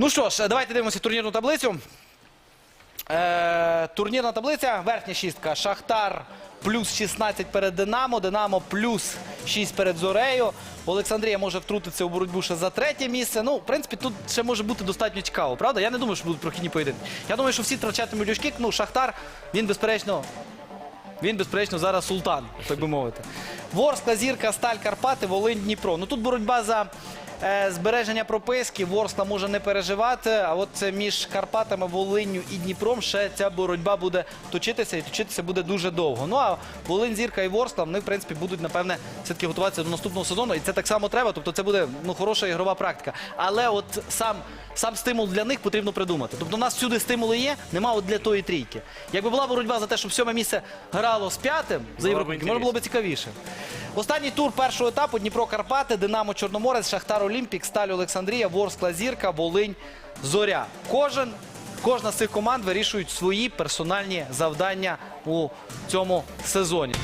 Ну що ж, давайте дивимося турнірну таблицю. Е, турнірна таблиця, верхня шістка. Шахтар плюс 16 перед Динамо, Динамо плюс 6 перед Зорею. Олександрія може втрутитися у боротьбу ще за третє місце. Ну, в принципі, тут ще може бути достатньо цікаво, правда? Я не думаю, що будуть прохідні поєдинки. Я думаю, що всі втрачатимуть очки. Ну, Шахтар, він безперечно. Він, безперечно, зараз султан, так би мовити. Ворскла, Зірка, Сталь, Карпати, Волинь, Дніпро. Ну тут боротьба за збереження прописки. Ворскла може не переживати. А от це між Карпатами, Волинню і Дніпром ще ця боротьба буде точитися і точитися буде дуже довго. Ну а Волинь, Зірка і Ворскла, вони, в принципі, будуть, напевне, все-таки готуватися до наступного сезону. І це так само треба. Тобто це буде ну, хороша ігрова практика. Але от сам, сам стимул для них потрібно придумати. Тобто у нас всюди стимули є, нема от для тої трійки. Якби була боротьба за те, щоб сьоме місце грало з п'ятим за Європейки, може було б цікавіше. Останній тур першого етапу Дніпро Карпати, Динамо Чорноморець, Шахтар Олімпік, Сталь Олександрія, Ворскла Зірка, Волинь, Зоря. Кожен, кожна з цих команд вирішують свої персональні завдання у цьому сезоні.